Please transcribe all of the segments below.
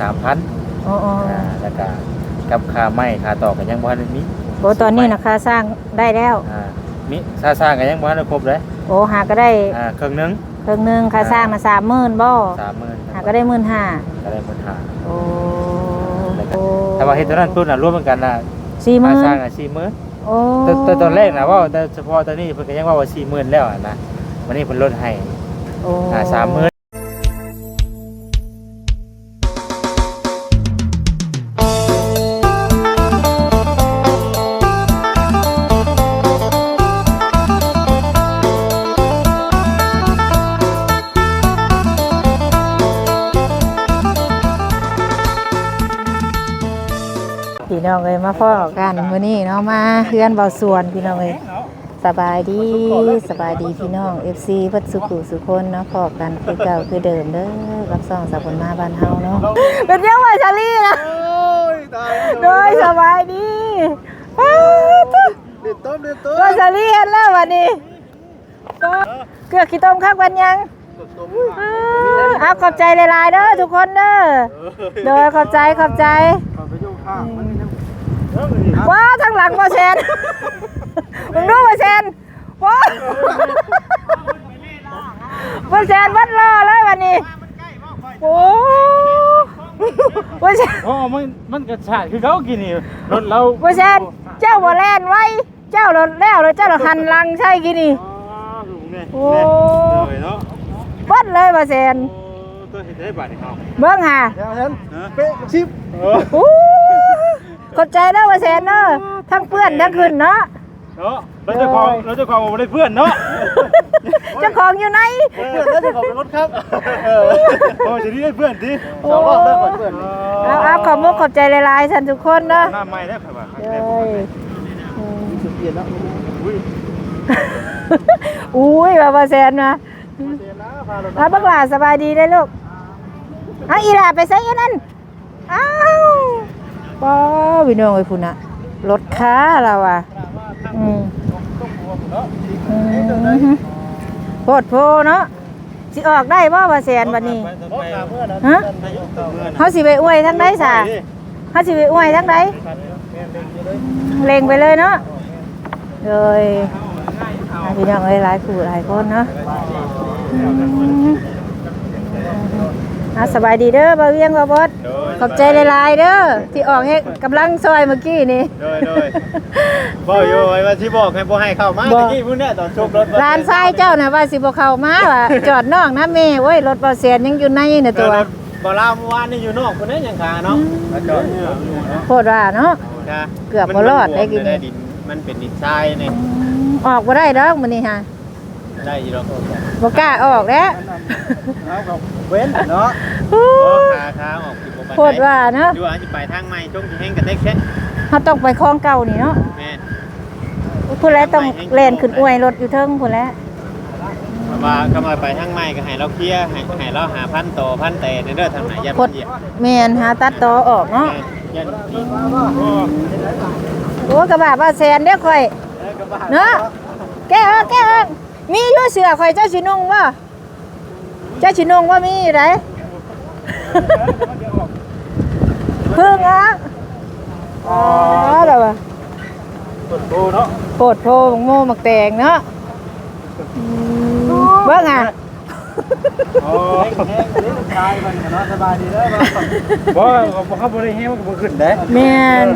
สามพันโอ้โอ้อ่าแล้วก็กับค่าไม้ค่าต่อกันยังบ่ทันมีโอ้ตอนนี้นะค่าสร้างได้แล้ว อ่ามีค่าสร้างกันยังบ่ทันได้ครบเลยโอ้หาก็ได้อ่าครึ่งหนึงเครื่องหนึงค่าสร้างนะสามหมื่นบ่30,000หาก็ได้หมื่นห้าก็ได้หมื่นห้าโอ้แล้วก็ถ้าว่าเฮ็ดเท่านั้นปุ๊บน่ะรวมกันน่ะสี่หค่ามื่นสร้างน่ะ40,000 โอ้แต่แต่ตอนแรกนะว่าแต่เฉพาะตอนนี้เพิ่นก็ยังว่าว่า40,000แล้วอะนะวันนี้เพิ่นลดให้โอ้ อ่า30,000พี่น้ องเอ้ยมาพ่อกันมื้อนี้เนาะมาเฮือนเบาสวนพี่น้องเอ้ยสบายดีสบายดีพี่น้อง FC เพิ่นสุขุสุคนเนาะพ่อกันคือเก่าคือเดิมเด้อรับซ่องสาวคนมาบ้านเฮาเนาะเป็นยังว่าชาลีนะโอ้ยตายโดยสบายดีอ้าวตุ๊เด็ดต้มเด็ดต้มว่าชาลีเห็นแล้ววันนี้เกลือขี้ต้มคักวันยังอ้าวเอาขอบใจหลายๆเด้อทุกคนเด้อโดยขอบใจขอบใจขอไปยุ่งข้างมันยัง ว้าทางหลังมาเชนมึงดูมาเชนว้ามาเชนวัดล่อเลยวันนี้โอ้มาเชนโอ้มันมันกระชากคือเขากินนี่รถเรามาเชนเจ้าบ่แล่นไว้ เจ้ารถแล้วเลยเจ้ารถหันหลังใช่กี่นี่โอ้เนาะวัดเลยมาเชนตัวเห็นได้บาดนี่เฮาเบิ่งหาเดี๋ยวฉันเป๊ะชิปโอ้ ขอบใจเด้อมาเชนเด้อทั้งเพื่อนทั้งขึ้นเนาะเนาะเราจะความเราจะความบ่ได้เพื่อนเนาะเจ้าของอยู่ไหนเพื่อนแล้วจะขอเป็นรถครับโอ้จะได้เพื่อนดิสองรอบได้ก่อนเพื่อนเอาเอาขอบมุกขอบใจหลายๆท่านทุกคนเนาะหน้าไม้ได้ครับว่าเอ้ยอืมสุดเปลี่ยนแล้วอุ้ยอุ้ยบาบาแซนมาเปลี่ยนนะพาเราเอาบักหลาสบายดีได้อลูกเอาอีหลาไปใส่อันนั้นอ้าว ป้าพี่น้องไอ้พุ่นน่ะรถค้าเราอะอืมอืมโพดโพเนาะสิออกได้บ่บาแซนบัดนี้พ่อขาเพื่อนฮะเฮาสิไปอวยทั้งใดซะเฮาสิไปอวยทั้งใดเล็งไปเลยเนาะเลยพี่น้องเอ้ยหลายคู่หลายคนเนาะ อืมอะสบายดีเด้อบ่าวเวียงบ่าวบดขอบใจหลายๆเด้อที่ออกให้กำลังซอยเมื่อกี้นี่ โดยโดยบ่อยู่ไอ้ว่าที่บอกให้บ่ให้เข้ามาบ่ตะกี้พุ่นเนี่ยตอนชกรถร้านทรายเจ้าน่ะว่าสิบ่เข้ามาว่าจอดนอกนะแม่โอ้ยรถบ่แสนยังอยู่ในน่ะตัวบ่ลาวเมื่อวานนี่อยู่นอกพุ่นนี่ยังคาเนาะแล้วจอดอยู่เนาะโคตรว่าเนาะ นะเกือบบ่รอดได้กินได้ดินมันเป็นดินทรายนี่ออกบ่ได้ดอกมื้อนี้ฮะ ได้อยู่ดอกบ่กล้าออกแล้วเอากับเว้นเนาะโอ้ขาขาออกสิบ่ปานใดโคตรว่าเนาะดูอาจจะไปทางใหม่ช่วงที่แห้งกันได้แค่เขาต้องไปคลองเก่านี่เนาะแม่นพูดแล้วต้องแล่นขึ้นอวยรถอยู่เทิงพูดแล้วว่าก็มาไปทางใหม่ก็ให้เราเคลียร์ให้ให้เราหาพันต่อพันแต่ในเด้อทางไหนยันพดเหยียบแมนหาตัดต่อออกเนาะแม่นยันดีโอ้โอ้กระบะว่าแซนเด้อข่อย เนาะแก้ออกแก้ออก มีอยู่เสือข่อยเจ้าชินุ่งบ่เจ้าชินุ่งว่ามีอยู่ไหนพึ่งอะอ๋อแล้วว่ะโหเนาะโปดโพมักโมมักแตงเนาะอืมเบิ่งอะโอ้แห้งๆนี่ชายมันเนาะสบายดีเด้อมาบ่บ่เขาบ่ได้แห้งมันก็บ่ขึ้นได้แม่น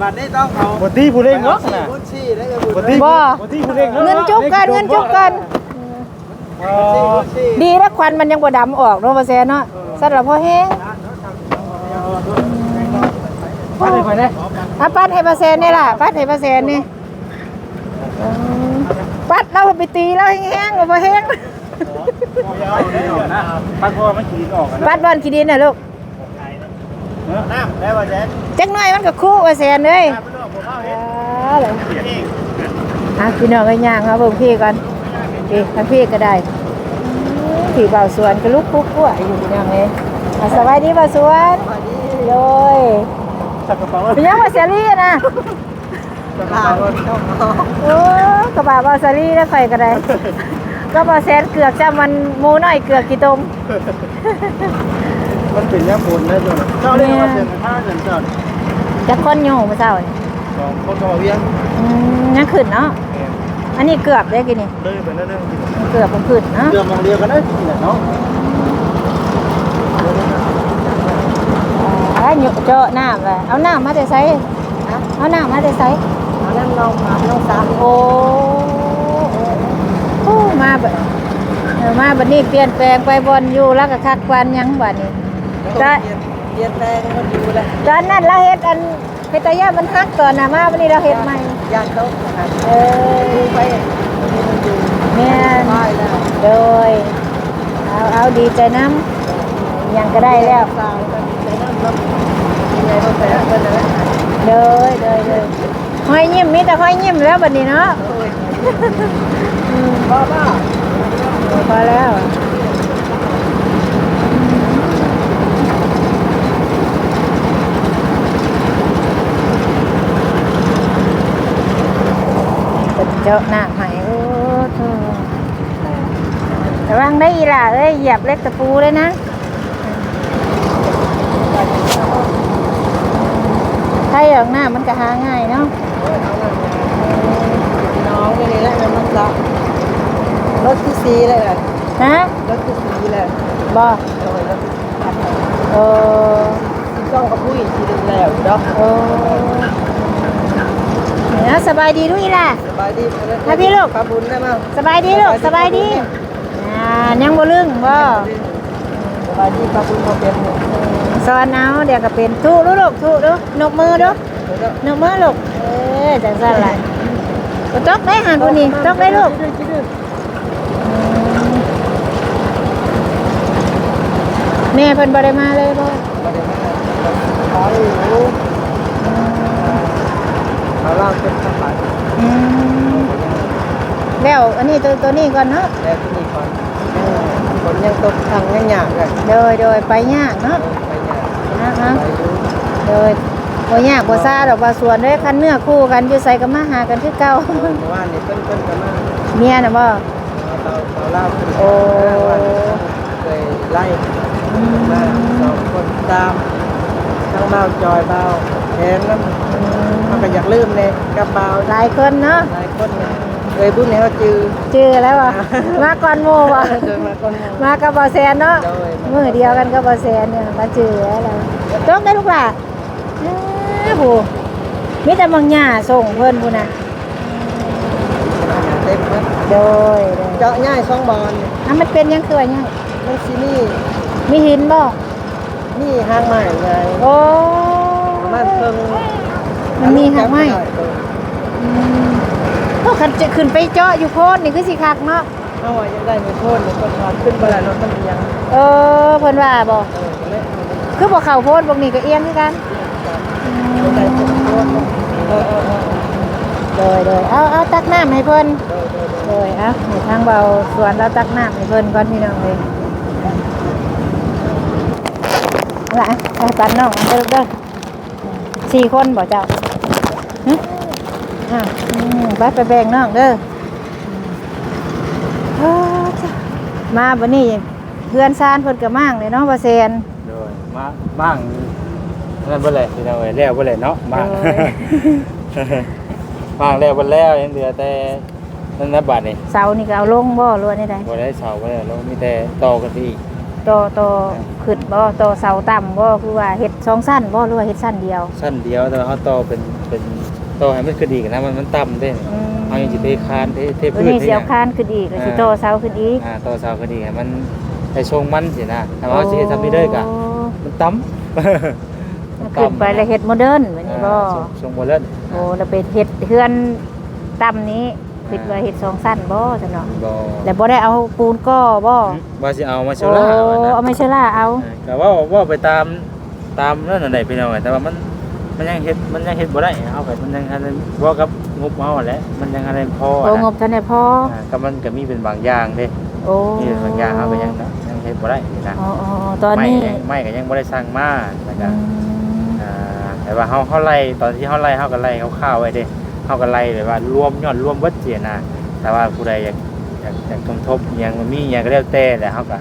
บัดนี้ต้องเอาบ่ตีผู้เล่นเนาะน่ะบุญชีได้กับบุญบ่ตีบ่บ่ตีผู้เล่นเงินจุกกันเงินจุกกันอ๋อบุญชีดีแล้วควันมันยังบ่ดำออกเนาะบ่แซนเนาะสัตว์ละพอแห้งไปเลยไปเลยอะปัดให้เปอร์เซ็นต์นี่ล่ะปัดให้เปอร์เซ็นต์นี่อืมปัดเราไปตีแล้วแห้งๆบ่แห้งพักพอมันขีดออกกันนะปัดบอลขี้ดินน่ะลูก น้ำได้บ่แจ๊ดจักหน่อยมันก็คู่เปอร์เซ็นต์เลยน้ำไปนอกบ่เข้าเฮ็ดอ่าเลยเฮ็ดเองอะพี่น้องก็ย่างมาเบิ่งพี่ก่อนพี่ทางพี่ก็ได้อืมพี่เบาสวนก็ลุกปุ๊กปุ๊อยู่พี่น้องเอ้ยอะสบายดีเบาสวนโดยสักกระเป๋าเป็นยังว่าเสียรี่อะนะสบายเลยต้องเอาโอ้กระบะบาซารี่แล้วไฟก็ได้ก็บาแซนเกือกจำมันหมูน้อยเกือกกี่ตม มันเป็นยาปูนได้ด้วยเจ้าเรียกว่าเสียงท่าเงินเจ้าจักคนอยู่มื้อเช้านี่สองคนก็มาเวียงอืมยังขึ้นเนาะอันนี้เกือบได้กินนี่เลยไปนั่นนึงเกือบบ่ขึ้นเนาะเรือมองเรียกันได้จริงเนาะอ่าหยุเจาะน้ำเลยเอาน้ำมาแต่ไสเอาน้ำมาแต่ไสอันนั้นน้องมาน้องสามโอ้โอ้มาบัดเออมาบัดนี้เปลี่ยนแปลงไปบนอยู่แล้วก็คักกวันหยังบัดนี้ เปลี่ยนแปลงมันอยู่แหละตอนนั้นเราเฮ็ดอันเฮ็ดแตะยามันฮักตอนน่ะมาบัดนี้เราเฮ็ดใหม่ย่านโต๊ะนะครับเออไปมันอยู่แม่น ได้แล้วโดยเอาเอาดีใจน้ำยังก็ได้แล้ว สาวกันไปนั่งรับยังไงต้องแต่กันนะเดยเดยเดยห้อยยิ้มมีแต่ห้อยยิ้มแล้วบัดนี้เนาะอืมบ้าบ้าพอแล้ว เป็นเจ้าหน้าใหม่โอ้โธ่ระวังได้อีหล่ะเอ้ยเหยียบเล็กตะปูเลยนะถ้าอย่างหน้ามันก็หาง่ายเนาะน้องนี่แหละมันละรถที่สีเลยแหละฮะรถที่สีเลยบอโดยรถที่เออต้องกับผู้หญิงที่แล้วเนาะโอ้ เนี่ยสบายดีด้วยล่ะ สบายดีมาพี่ลูกปาบุญได้มั้งสบายดีลูกสบายดีอ่ายังบ่ลึงบ่สบายดีปาบุญมาเป็นหนึ่งสอนเอาเดี๋ยวก็เป็นทุลูกลูกทุดูนกมือดูนกมือลูกเออจังซั่นล่ะบ่ตกได้หันผู้นี้ตกได้ลูกแม่เพิ่นบ่ได้มาเลยบ่ขออยู่ เขาเล่าเป็นภาษาอืมแล้วอันนี้ตัวตัวนี้ก่อนเนาะแล้วที่นี่ก่อนฝนยังตกทางยังหยาบเลยโดยโดยไปยากเนาะไปหยาบนะฮะไปอยู่โดยบ่ยากบ่ซ่าดอกว่าส่วนเด้อคันเนื้อคู่กันอยู่ใส่ก็มาหากันคือเก่าเพราะว่านี่เพิ่นเพิ่นกันมาเมียน่ะบ่เราเราเล่าโอ้เคยไล่มาสองคนตามทั้งเบาจอยเบา แทนนั้นมันก็อยากลืมเลยกับเบาหลายคนเนาะหลายคนเนี่ยเคยบุญเนี่ยเขาจือชื่อแล้วบ่มาก่อนหมู่บ่เดินมาคนหนึ่งมากับบ่แซนเนาะโดยมื้อเดียวกันกับบ่แซนเนี่ยมาชื่อแล้วตกได้ลูกหล่ะอ้าโหมีแต่บางหญ้าส่งเพิ่นพุ่นน่ะเต็มเลยโดยโดยเจาะง่ายสองบอลอะมันเป็นหยังคือว่าหยังมันซีนี่มีหินบ่นี่ห้างใหม่ไงโอ้ ประมาณเพิ่งมันมีหางไม้อืมพวกคันจะขึ้นไปเจาะอยู่โพนนี่คือสิคักเนาะเอาไว้ยังได้ไม่โทษเลยคนทอนขึ้นเวลารถมันยังเออเพิ่นว่าบ่เออเละคือบ่เข้าโพนพวกนี้ก็เอียงคือกันไม่ได้คนโทษเออเออเออโดยโดยเอาเอาตักน้ำให้เพิ่นโดยโดยโดยเอาให้ทางเบาสวนเราตักน้ำให้เพิ่นก่อนพี่น้องเลยเอาล่ะเอาปันน้องอันเด้อเด้อ สี่คนบ่เจ้าฮะอะอืมไปไปแบ่งน้องเด้อเฮ้อจ้ะมาบัดนี้เพื่อนซานเพิ่นก็มั่งเลยเนาะบ่แซนโดยมาบ้างนั่นบ่เลยพี่น้องเอ้ยแล้วบ่เลยเนาะบ้างโดยบ้างแล้วบ่แล้วยังเหลือแต่นั่นนะบัดนี่เสานี่ก็เอาลงบ่หรือว่าได้ใดบ่ได้เสาบ่ได้ลงมีแต่ต่อกันอี กต่อต่อขึ้นบ่ต่อเสาต่ำบ่คือว่าเฮ็ดสองสั้นบ่หรือว่าเฮ็ดสั้นเดียว สั้นเดียวแต่ว่าเฮาต่อเป็นเป็นต่อให้มันขึ้นอีกนะมันมันต่ำเด้อืมเอายังสิเทคานเทเทตัวพื้นนี้เทเสียวหยังคานขึ้นอีกแล้วสิต่อเสาขึ้นอีกอ่าต่อเสาขึ้นอีกให้มันให้ทรงมันสินะถ้าว่าสิเฮ็ดทำนี่เด้อกะโอ้มันต่ำมันขึ้นไปแล้วเฮ็ดโมเดิร์นแบบนี้บ่อ่าทรงทรงบ่เลิศโอ้แล้วไปเฮ็ดเฮือนต่ำนี้ คิดว่าเฮ็ดสองสั้นบ่ซั่นเนาะบ่แล้วบ่ได้เอาปูนก่อบ่ว่าสิเอามาเชโอ้ล่าว่านะเอาไม่ใช่ล่ะเอาแต่ว่าว่าไปตามตามนั่นน่ะได้พี่น้องแต่ว่ามันมันยังเฮ็ดมันยังเฮ็ดบ่ได้เอาไปมันยังทันได้บ่กับงบเอาแหละมันยังทันได้พอโอ้นะงบทันได้พออ่าก็มันก็มีเป็นบางอย่างเด้โอ้มีเป็นบางอย่างเอาไปยังนะยังเฮ็ดบ่ได้นะอ๋ออ๋ออ๋อตอนนี้ไม่ยังไม่ก็ยังบ่ได้สั่งมาแล้วก็ อืม อ่าแต่ว่าเฮาเฮาไล่ตอนที่เฮาไล่เฮาก็ไล่คร่าวๆไว้เด้ เฮาก็ไล่แบบว่ารวมยอดรวมเบิดเสียนะแต่ว่าผู้ใดอยากอยากอยากสมทบอิหยังมีอิหยังก็แล้วแต่แต่เฮาก็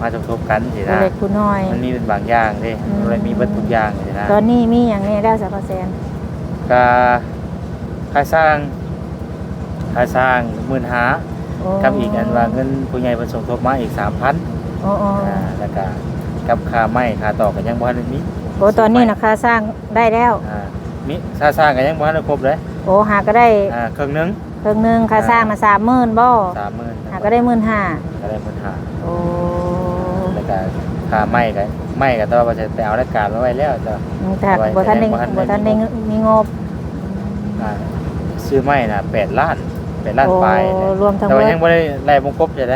มาสมทบกันสิผู้นะเล็กผู้น้อย มันมีเป็นบางอย่างเด้อืมมันเลยมีเบิดทุกอย่างสินะตอนนี้มีอย่างนี้แล้วสักเปอร์เซ็นต์ก็ค่าสร้างค่าสร้างหมื่นหาโอ้กับอีกอันว่าเงินผู้ใหญ่เพิ่นสมทบมาอีกสามพันโอ้โอ้อ่าแล้วก็กับค่าไม้ค่าต่อก็ยังบ่ทันได้มีโอ้ตอนนี้นะค่าสร้างได้แล้วอ่ามีค่าสร้างก็ยังบ่ทันได้ครบเลย โอ้หาก็ได้อ่าครึ่งหนึงเครื่องหนึงค่าสร้างนะสามหมื่นบ่30,000หาก็ได้หมื่นห้าก็ได้หมื่นห้าโอ้แล้วก็ค่าไม้ก็ไม้ก็ต้องว่าจะไปเอารายการมาไว้แล้วจ้ะแต่บ่ทันได้บ่ทันได้บ่ทันได้มีงบอ่าซื้อไม้น่ะ8ล้าน8ล้านโอ้ปลายเลยรวมทั้งแต่หมว่าดยังไม่ได้ไล่วงกบใช่ไหม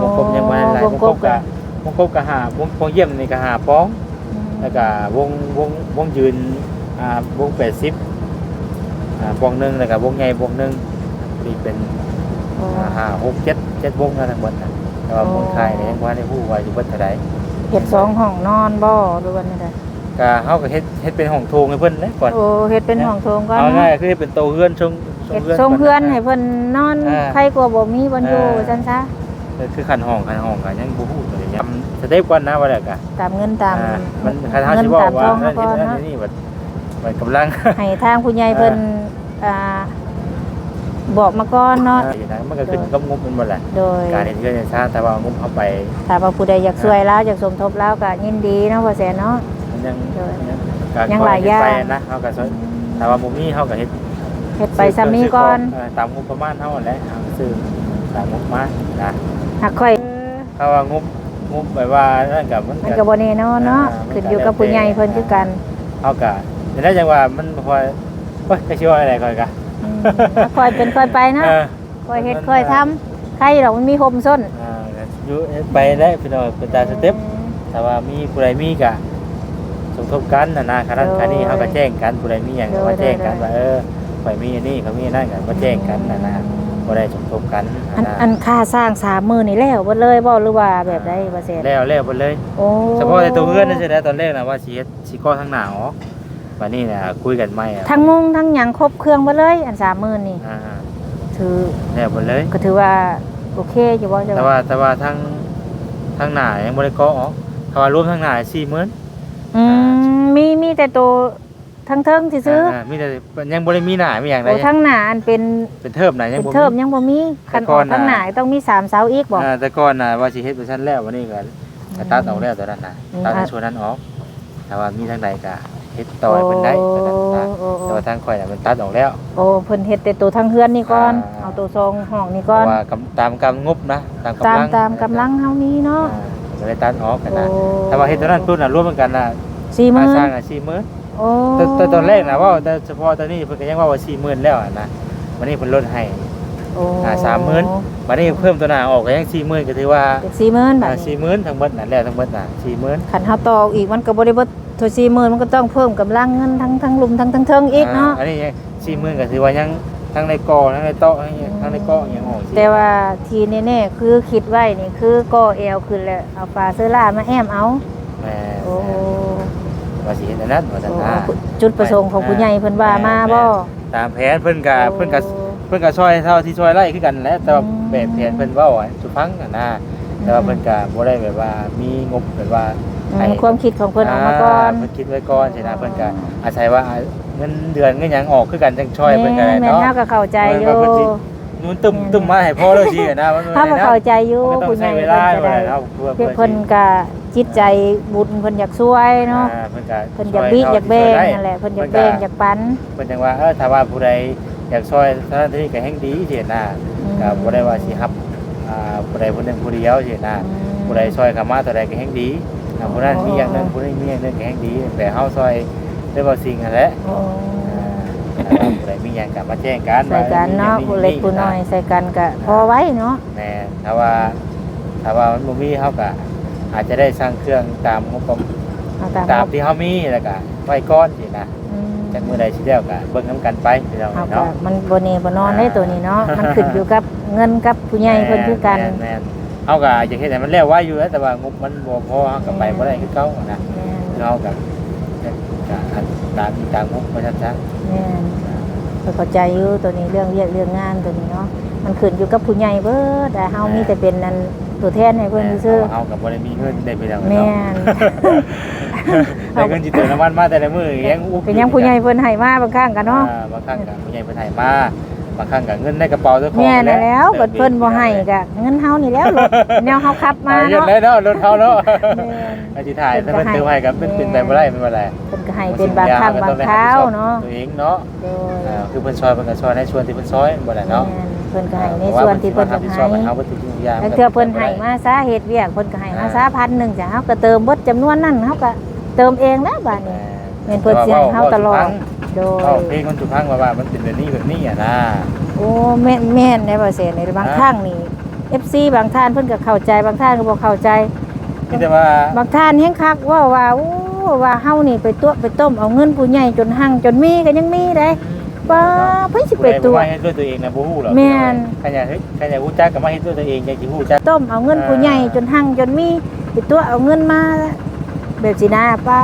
วงกบยังไม่ได้ไล่โอ้วงวงกกบบกับวงกบกับหาวงวงเยี่ยมนี่กับหาป้อง แล้วก็วงวงวงยืนอ่าวงแปดสิบ อ่าป้องหนึ่งแล้วก็วงใหญ่วงหนึ่งมีเป็นโอ้อ่าห้าหกเจ็ดเจ็ดวงนะทั้งหมดนะแต่ว่าโอ้วงไทยเนี่ยยังว่าได้ผู้ว่าอยู่เบิดเท่าใดเฮ็ดสองห้องนอนบ่หรือว่านี่ได้ก็เฮาก็เฮ็ดเฮ็ดเป็นห้องโถงให้เพิ่นเลยก่อนโอ้เฮ็ดเป็นห้องโถงก่อนเอาเนาะง่ายๆคือเฮ็ดเป็นโตเฮือนชงเฮ็ดทรงเพื่อนให้เพิ่นนอนอ่าใครกลัวบ่มีบ่อยู่อ่าจังซะก็คือคันห้องคันห้องก็ยังบ่ฮู้ตัวนี้ยังสเต็ปก่อนนะว่าแล้วก็ตามเงินตาม อ่ามันคันเฮาเงินสิบอตามกว่าท้องนั่เฮานก่อนนี่นั่เนาะนนี่บัด บัดกำลังให้ทางผู้ใหญ่เพิ่นอ่าบอกมาก่อนเนาะอ่นะมันก็ขึ้นกับงบมันหมดแหละโดยการเห็นเงินชาติแต่ว่างบเข้าไปถ้าว่าผู้ใดอยากช่วยแล้วอยากสมทบแล้วก็ยินดีเนาะพ่อแสนเนาะมันยังโดยยังยังหลายอย่างไปนะเขาก็สนแต่ว่ามุมนี้เขาก็เฮ็ดเฮ็ดไปซ้ำนี้ก่อนเตามงบประมาณเท่านั้นแหละเอาซื้อตามงบประมาณนะหักค่อยถ้าว่างบงบแบบว่านั่นกับมันมันก็บ่แน่นอนเนาะอ่ามันก็ขึ้นอยู่กับผู้ใหญ่เพิ่นคือกันเขาก็ แต่ได้จังว่ามันพอเฮ้ยจะชื่อว่าอะไรก่อนกะอืมค่อยเป็นค่อยไปเนาะเออ ค่อยเฮ็ดค่อยทำใครดอกมันมีโฮมส้นอ่าอยู่ไปได้พี่น้องเป็นตามสเต็ปแต่ว่ามีผู้ใดมีกะสมทบกันนะนะคณะคณีเขาก็แจ้งกันผู้ใดมีอย่างก็มาแจ้งกันว่าเออข่อยมีอันนี้เขามีอันนั่นกันมาแจ้งกันนะนะผู้ใดสมทบกันอันนะอันค่าสร้างสามมือนี่แล้วเบิดเลยบ่หรือว่าแบบใดบ่เสร็จแล้วแล้วไปเลย โอ้เฉพาะในตัวเพื่อนนั่นใช่ไหมตอนแรกนะว่าสีสีก้อทั้งหนาว วันนี้นะคุยกันไม่อะทั้งมุงทั้งหยังครบเครื่องเบิดเลยอันสามมือนี่ อ่าถือแล้วไปเลย ก็ถือว่าโอเคอยู่บ่เจ้าแต่ว่าแต่ว่าทั้งทั้งหนายังบริกรอ๋อถ้าว่ารวมทั้งหนาสี่หมื่นอืมมีมีแต่ตัวทั้งเทิงสิซื้ออ่ามีแต่ยังบริมีหนาไม่อย่างไรโอ้ทั้งหน้าอันเป็นเป็นเทิบหนายังเป็นบ่เทิบมี ยังบ่มีคันแต่ก่อออนกทั้งหน้าน่ะต้องมีสามเสาอีกบ่ อ่าแต่ก่อนนะว่าสิเฮ็ดเวอร์ชันแล้ววันนี้ก็ก็ตัดออกแล้วตอนนั้นนะอืม ตัดในส่วนนั้นออกแต่ว่ามีทางใดก็ เฮ็ดต่อให้เพิ่นได้ตอนนั้นนะโอ้โอ้แต่ว่าทางข่อยน่ะมันตัดออกแล้ว โอ้เพิ่นเฮ็ดแต่ตัวทั้งเฮือนนี่ก่อน อ่า เอาตัวทรงห้องนี่เพก่อราะน ว่ากำตามกำงบนะตามกำตามลังตามกำลังเฮานี้เนาะอ่าก็เลยตัดออกกันนะโอ้แต่ว่าเฮ็ดตัวนั้นปุ๊บน่ะรวมกันน่ะสี่หมื่ค่านสร้างอะ40,000 โอ้แต่แต่ตอนแรกนะว่าแต่เฉพาะตอนนี้เพิ่นก็ยังว่าว่า40,000แล้วอะนะวันนี้เพิ่นลดให้ โอ้อ่า30,000วันนี้เพิ่มตัวหน้าออกก็ยัง40,000ก็ถือว่าเป็นสี่หมื่นบาอ่าทนี้40,000ทั้งหมดน่ะแล้วทั้งหมดน่ะ40,000ขันเฮาต่ออีกมันก็บ่ได้เบิดเท่าสี่หมื่นมันก็ต้องเพิ่มกำลังเงินทั้งทั้งลุมทั้งทั้งเทิงอีกเนาะ อันนี้ยัง40,000ก็ถือว่ายังทั้งในกอทั้งในโต๊ะทั้งทั้งในกอยังออกแต่ว่าทีแน่ๆคือคิดไว้นี่คือก่อแอวขึ้นแล้วเอาปลาเสื้อล่ามาแอมเอาแม่โอ้ว่าสิเฮ็ดอันนั้นว่าซั่นโอ้นะ จุดประสงค์ของผู้ใหญ่เพิ่นว่ามาบ่ ตามแผนเพิ่นก็เพิ่นก็ เพิ่นก็ช่วยเท่าที่ช่วยไล่คือกันแหละแต่ว่าแบบแผนเพิ่นเว้าให้ทุกฟังน่ะนะแต่ว่าเพิ่นก็บ่ได้แบบว่ามีงบแบบว่าอืมความคิดของเพิ่นออกมาก่อนเพิ่นคิดไว้ก่อนใช่นะเพิ่นก็อาศัยว่าเงินเดือนเงินหยังออกคือกันจังช่วยเพิ่นก็ได้แม่เนาะเฮาก็เข้าใจอยู่ว่าเพิ่นสินู้นตึมตึมมาให้พ่อแล้วสินะมันเฮาก็เข้าใจอยู่มันก็ต้อผู้งใหญ่ใช้เวเพิ่ลานก็เวได้ลาเนาะเพื่อเพิ่นเพิ่นก็จิตใจบุญเพิ่นอยากช่วยเนาะอ่เพิ่นก็เพิ่นอยากบีอยากแบ่งนั่นแหละเพิ่นอยากแบ่งอยากปันเพิ่นจังว่าเออถ้าว่าผู้ใด อยากช่วยสถานที่ก็แห่งดีสินะอืมก็บ่ได้ว่าสิรับอ่าผู้ใดผู้หนึงผู้เดียวสินะอืมผู้ใดช่วยเข้ามาเท่าใดก็แห่งดีอ่าผู้นั้นมีอย่างหนึงผู้นี้มีอย่างหนึงก็แห่งดีแต่เฮาช่วยได้บ่สิ่งนั่นแหละโอ้อ่าผู้ใดมีอย่างก็มาแจ้งกันใส่กันเนาะว่ผู้เล็กผู้น้อยใส่กันก็พอไว้เนาะแม่ถ้าว่าถ้าว่ามันบ่มีเฮาก็อาจจะได้สร้างเครื่องตามงบประมาณเอาตามตามที่เฮามีแล้วก็ไว้ก่อนสินะอืม จากมื้อใดสิแล้วก็เบิ่งนํกันไปพี่น้องเอาก็เนาะ มันบ่แน่บ่นอนได้ตัวนี้เนาะ มันขึ้นอยู่กับเงินกับผู้ใหญ่เพิ่นคือกัน แม่แม่นเอาก็อยากเฮ็ดให้มันแล้วไว้อยู่แล้วแต่ว่างบมันบ่พอเฮาก็ไปบ่ได้คือเก่านะเราก็ก็อันตามตามงบว่าซั่นซะแม่นเพิ่นเข้าใจอยู่ตัวนี้เรื่องเรียกเรื่องงานตัวนี้เนาะ มันขึ้นอยู่กับผู้ใหญ่เบิดแต่เฮามีแต่เป็นนั่นตัวแทนให้เพิ่นซื้อเฮากับบ่ได้มีเงินได้ไปแล้วแม่น ได้เงินจิตเติมน้ำมันมาแต่ละมื้อยังอุ๊บเป็นยังผู้ใหญ่เพิ่นให้มาบางครั้งกันเนาะอ่บางครั้งก็ผู้ใหญ่เพิ่นให้มาบางครั้งก็เงินในกระเป๋าเจ้าของแม่นแล้วเพิ่นเพิ่นบ่ให้ก็เงินเฮานี่แล้วรถแนวเฮาขับมามาเยอะเนาะเลยเนาะรถเฮาเนาะแม่นไอ้ที่ถ่ายถ้าเพิ่นเติมให้ก็เป็นเป็นไปบ่ได้เป็นบ่ได้เพิ่นก็ให้เป็นบางครั้งบางคราวเนาะตัวเองเนาะโดยอ่าคือเพิ่นซอยเพิ่นก็ซอยในส่วนที่เพิ่นซอยบ่ได้เนาะแม่นเพิ่นก็ให้ในส่วนที่เพิ่นจะจะให้ให้เฮาบ่ทุกสิ่งทุกอย่างแล้วเทื่อเพิ่นให้มาซะเฮ็ดเวียกเพิ่นก็ให้มาซะพันหนึงจ้ะเฮาก็เติมเบิดจำนวนนั้นเฮาก็ เติมเองนะบัดนี้แม่นเพิ่นสิให้เฮาตลอดโดเว้ายเพลงมันทุกครั้งว่าว่ามันเป็นแบบนี้แบบนี้อะนะโอ้แม่นแม่นในบ่เสียในบางครั้งนี่ FC บางท่านเพิ่นก็เข้าใจบางท่านก็บ่เข้าใจมีแต่ว่าบางท่านแฮงคักว่าว่าโอ้ว่าเฮานี่ไปตัวไปต้มเอาเงินผู้ใหญ่จนหั่งจนมีก็ยังมีได้ป้าเพิ่นสิไปตัวผู้ใดบ่มาเฮ็ดด้วยตัวเองนะบ่ฮู้หรอกแม่นใครอยากเฮ็ดใครอยากรู้จักก็มาเฮ็ดด้วยตัวเองอยากสิฮู้จักต้มเอาเงินผู้ใหญ่จนหั่งจนมีไปตัวเอาเงินมา แบบสินะป้า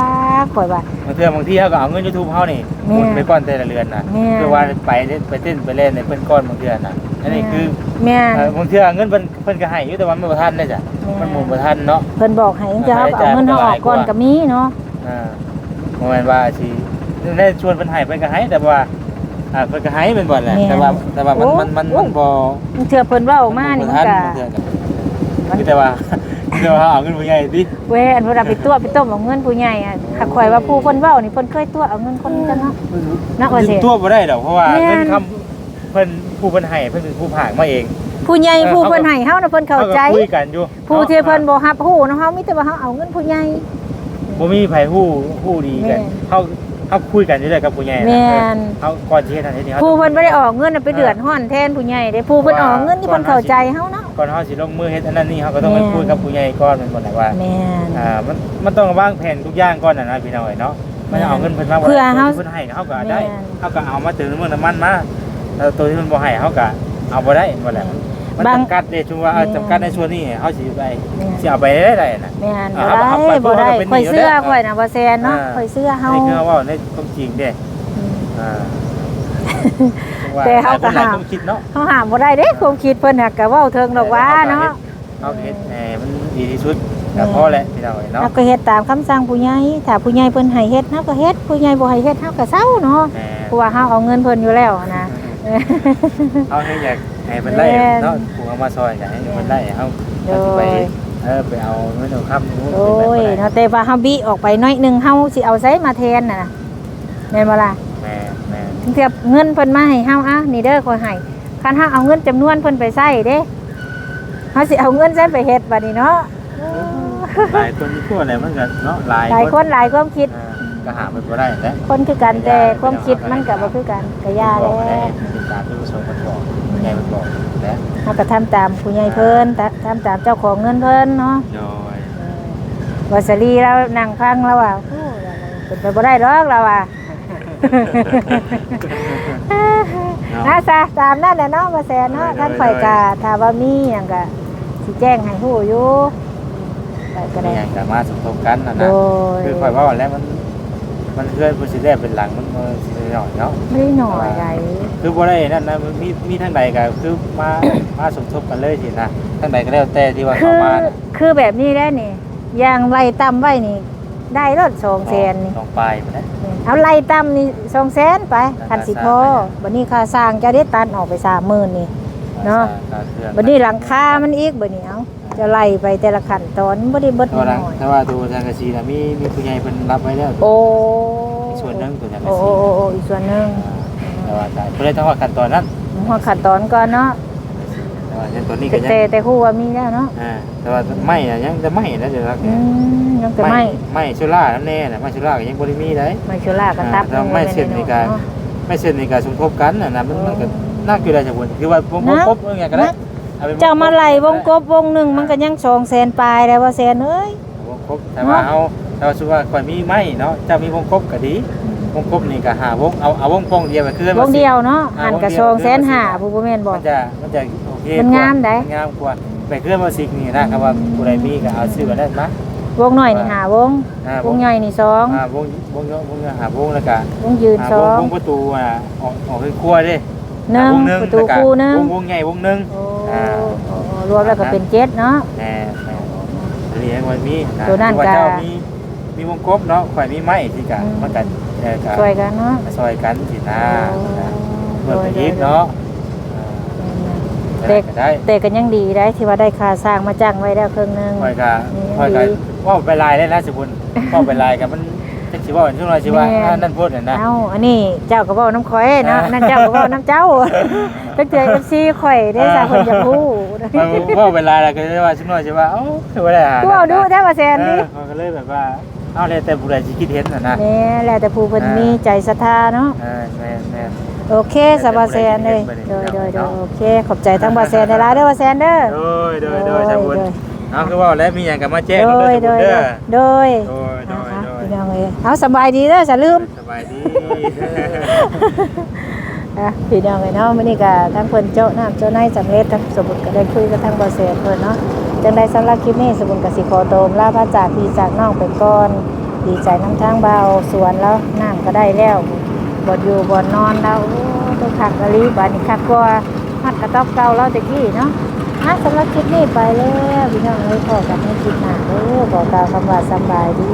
ข่อยว่า บางเทื่อบางทีเฮาก็เอาเงิน YouTube เฮานี่แม่หมุนไปก่อนแต่ละเรือนน่ะแม่ คือว่าไปเล่นไปเต้นไปเล่นในเพิ่นก้อนบางเทื่อน่ะอันนี้คือแม่น เอ่อบางเทื่อเงินเพิ่นเพิ่นก็ให้อยู่แต่ว่ามันบ่ทันเด้จ้ะแม่ มันหมุนบ่ทันเนาะ เพิ่นบอกให้จะเอาเอาเงินเฮาออกก่อนก็มีเนาะอ่าบ่แม่นว่าสิในชวนเพิ่นให้เพิ่นก็ให้แต่ว่าอ่าเพิ่นก็ให้เป็นบ่แหละแต่ว่าแต่ว่ามันมันมันมันบ่เทื่อเพิ่นเว้ามานี่บ่มันทันก็บางเทื่อก็คือแต่ว่า เดี๋ยวเอาเงินผู้ใหญ่ดิเว้ยอันเวลาไปตัวไปต้มเอาเงินผู้ใหญ่อะถ้าข่อยว่าผู้เพิ่นเว้านี่เพิ่นเคยตัวเอาเงินคนจังเนาะนักว่าสิตัวบ่ได้ดอกเพราะว่าแม่นเงินคำเพิ่นผู้เพิ่นให้เพิ่นเป็นผู้ผากมาเอง ผู้ใหญ่เออผู้เพิ่นให้เฮาน่ะเพิ่นเข้าใจก็คุยกันอยู่ผู้ที่เพิ่นบ่รับรู้เนาะเฮามีแต่ว่าเฮาเอาเงินผู้ใหญ่บ่มีไผฮู้ฮู้ดีกันแม่นเฮาเฮาคุยกันอยู่แล้วกับผู้ใหญ่นะแม่นเฮาก่อนสิเฮ็ดอันนี้เฮาผู้เพิ่นบ่ได้ออกเงินน่ะไปเดือดร้อนแทนผู้ใหญ่เด้ผู้เพิ่นออกเงินที่เพิ่นเข้าใจเฮาเนาะ ก่อนเฮาสิลงมือเฮ็ดอันนั้นนี่เฮาก็ต้องไปแม่นคุยกับผู้ใหญ่ก่อนแม่นบ่ล่ะว่าแม่น อ่ามันมันต้องวางแผนทุกอย่างก่อนน่ะนะพี่น้องเอ้ยเนาะมันจะเอาเงินเพิ่นมาบ่ได้เพื่อเฮาเพิ่นให้เฮาก็ได้แม่นเฮาก็เอามาเติมน้ำมันน้ำมันมาแล้วตัวที่เพิ่นบ่ให้เฮาก็เอาบ่ได้บ่แหละมันบาง จำกัดเด้ชุมว่าเอาแม่นจำกัดในส่วนนี้เฮาสิไปแม่นสิเอาไปได้ได้น่ะแม่นอ่าบ่เอาได้เอาไปบ่ได้เอาไปข่อยหนีเสื้อแล้วข่อยน่ะบ่แซนเนาะอ่า ข่อยเสื้อเฮานี่คือเว่าในความจริงเด้อืมอ่า แต่เฮาก็หลายหาคนคิดเนาะเฮาห้ามบ่ได้เด้ความคิดเพิ่นน่ะก็เว้าเทิงดอกว่าเนาะเฮาเฮ็ดให้มันดีที่สุดก็พอแหละพี่น้องเอ้ยเนาะเฮาก็เฮ็ดตามคำสั่งผู้ใหญ่ถ้าผู้ใหญ่เพิ่นให้เฮ็ดเฮาก็เฮ็ดผู้ใหญ่บ่ให้เฮ็ดเฮาก็เซาเนาะแหม่เพราะว่าเฮาเอาเงินเพิ่นอยู่แล้วนะเฮาเฮ็ดอยากให้มันได้แม่นเนาะผู้เอามาซอยอยากให้มันได้เฮาเฮาสิไปเออไปเอาเงินเอาคำนู้นโอ้ยเป็นไปบ่ได้เนาะแต่ว่าเฮาบิออกไปหน้อยหนึงเฮาสิเอาไสมาแทนน่ะนะแม่นบ่ล่ะแม่แม่ถึง เทียบเงินเพิ่นมาให้เฮาอะนี่เด้อขอยให้คันเฮาเอาเงินจำนวนเพิ่นไปใช้เด้เฮาสิเอาเงินใช้ไปเฮ็ดบัดนี้เนาะหลายคนมีทั่วอะไรมันก็เนาะหลายหลายคนหลายความคิดอ่าก็หามันบ่ได้แหละคนคือกันแต่ความคิดมันก็บ่คือกันก็ยาบแล้อกวมาได้ติดตามที่ผู้ชมมันบอกใหญ่มันบอกแล้วเฮาก็ทำตามผู้ใหญ่เพิ่นตะทำตามเจ้าของเงินเพิ่นเนาะโดยวาสลีแล้วนั่งฟังแล้วว่าโอ้เป็นไปบ่ได้หรอกเราว่า นะซะตามนั่นแหละเนาะมาแซนเนาะท่านข่อยกาถ้าว่ามีหยังก็สิแจ้งให้ฮู้อยู่ไปก็มีได้อย่างแต่มาสมทบกันนะโดนะยคือคอยว่าวันแรกมันมันเพื่อนผู้สิได้เป็นหลังมันมาสิได้หน่อยเนาะไม่ได้หน่อยใดคือบ่ได้นั่นนะมันมีมีทั้งใดก็คือมามาสมทบกันเลยสินะทั้งใดก็แล้วแต่ที่ว่าคืเขาอมาน่ะคือแบบนี้ได้นี่อย่างไล่ต่ำไว้นี่ ได้รถ2แสนนี่ต้องปลายมันนะ เอาไล่ต่ำนี่2แสนไปคันสิพอบัดนี้ค่าสร้างจะได้ตันออกไป30,000นี่เนาะการเคลื่อนบัดนี้หลังคามันอีกบัดนี้เอาจะไล่ไปแต่ละขั้นตอนบ่ได้เบิดเพราะว่าน้อยถ้าว่าตัวทางกระชีนะมีมีผู้ใหญ่เพิ่นรับไว้แล้วโอ้อีกส่วนหนึงตัวทางกระโอ้ชีโอ้โอ้โอ้อีกส่วนหนึงแต่ว่าแต่เพิ่นได้ต้องว่าขั้นตอนนั้นหัวขั้นตอนก่อนเนาะ แต่ว่าอย่างตัวนี้ก็แต่ยังแต่ฮู้ว่ามีแล้วเนาะอ่าแต่ว่าไม่อะยังจะไม่นะเดี๋ยวรักอืมยังก็ไม่ไม่ชุล่านั่นแน่น่ะไม่ชุล่าก็ยังบ่ได้มีได้ ไม่ชุลาก็ตับอ่าแล้วไม่เช่นในการเนาะไม่เช่นในการสมทบกันน่ะนะมันมันก็น่าคือได้จังบุญคือว่าผมนะครบเรื่องอย่างก็ได้นะอป็นเจ้ามาไล่วงกบวงหนึงมันก็ยัง2แสนปลายแล้วว่าแสนเอ้ย วงครบแต่ว่าเอาเราสุว่าข่อยมีไม้เนาะเจ้ามีวงครบก็ดีวงครบนี่ก็หาวงเอาเอาวงปองเดียวไปคือวงเดียวเนาะอ่าหันก็วงเดียว2แสนห้าผู้บ่แม่นบ่มันจะมันจะโอ เคมันงามได้นงามกว่าไปเคลื่อนมาสิกนี่นะครับว่าผู้ใดมีก็เอาซื้อกันได้มะวงน้อยนี่ห้าวง อ่าวงใหญ่นี่สองอ่าวงวงเยอะวงเยอะหาวงแล้วก็วงยืนอ่าสวองงวงประตูอะออกออกคือครัวเด้หนึ่งวงหนึ่งประตูแล้วก็คู่หนึ่งวงวงใหญ่วงหนึ่งโอ้อ่า โอ้รวมแล้วก็เป็นเจ็ดเนาะ แหม่แหม่เลี้ยงไว้มีะตัวนั้นที่ว่าก็เจ้ามีมีวงกบเนาะข่อยมีไม้ที่กะอืมมันกันเออก็ช่วยกันเนาะซอยกันสินะโอ้เมื่อไปอีกเนาะ เด็กได้แต่กันยังดีได้ที่ว่าได้ค่าสร้างมาจ้างไว้แล้วครึ่งหนึงข่อยก็นี่ข่อยก็ดีว่าไปลายได้นะสิบุญว่าไปลายกับมันจังสิว่าช่วงไรสิว่าแม่ อ่านั่นพูดน่ะนะ เอ้าอันนี้เจ้าก็บอกน้ำข่อยเนาะอ่าอันนั่นเจ้าก็บอกน้ำเจ้าตั้งแต่ FC ข่อยได้สาวคนจะพูดว่าว่าไปลายแล้วก็ได้ว่าช่วงไรสิว่าเอ้าคือว่าได้หากูเอาดูได้ว่าแซนดิเออเขาก็เลยแบบว่าเอาเลยแต่ผู้ใดสิคิดเห็นน่ะนะแม่แล้วแต่ผู้เพิ่นอ่ามีมีใจศรัทธาเนาะ เออแม่นแม่น โอเคสบายแซนเลยไม่ได้โดยโดยโดเนาะยโอเค ขอบใจทั้งบาแซนในร้านเด้อว่าแซนเด้อโดยโดยโดยสบุญเอาคือว่าแล้วมีอย่างกับมาแจ้งโดเด้อยสโดบุญยเด้อโดยโดยโดยอะโดยพี่น้องเอ้ยเอาสบายดีเด้ออย่าลืมสบายดีอะพี่น้องเอ้ยเนาะมื้อนี้ก็ทั้งเพิ่นเจ้าน้ำเจ้าในสำเร็จทั้งสมมุติก็ได้คุยกับทั้งบาแซนเพิ่นเนาะจังไดสำหรับคลิปนี้สมมุติก็สิขอโตมลาพระจากพี่จากน้องไปก่อนดีใจน้ำทางเบาสวนแล้วน้ำก็ได้แล้ว บดอยู่บดนอนแล้วโอ้ตักกะลีบานิขักกว่าฮัดกระต๊อบเก่าเราตะกี้เนาะอะสำหรับคลิปนี้ไปแล้วพี่น้องเอ้ยพอกันในคลิปหนาเด้อบอกกล่าวคำว่าสบายดี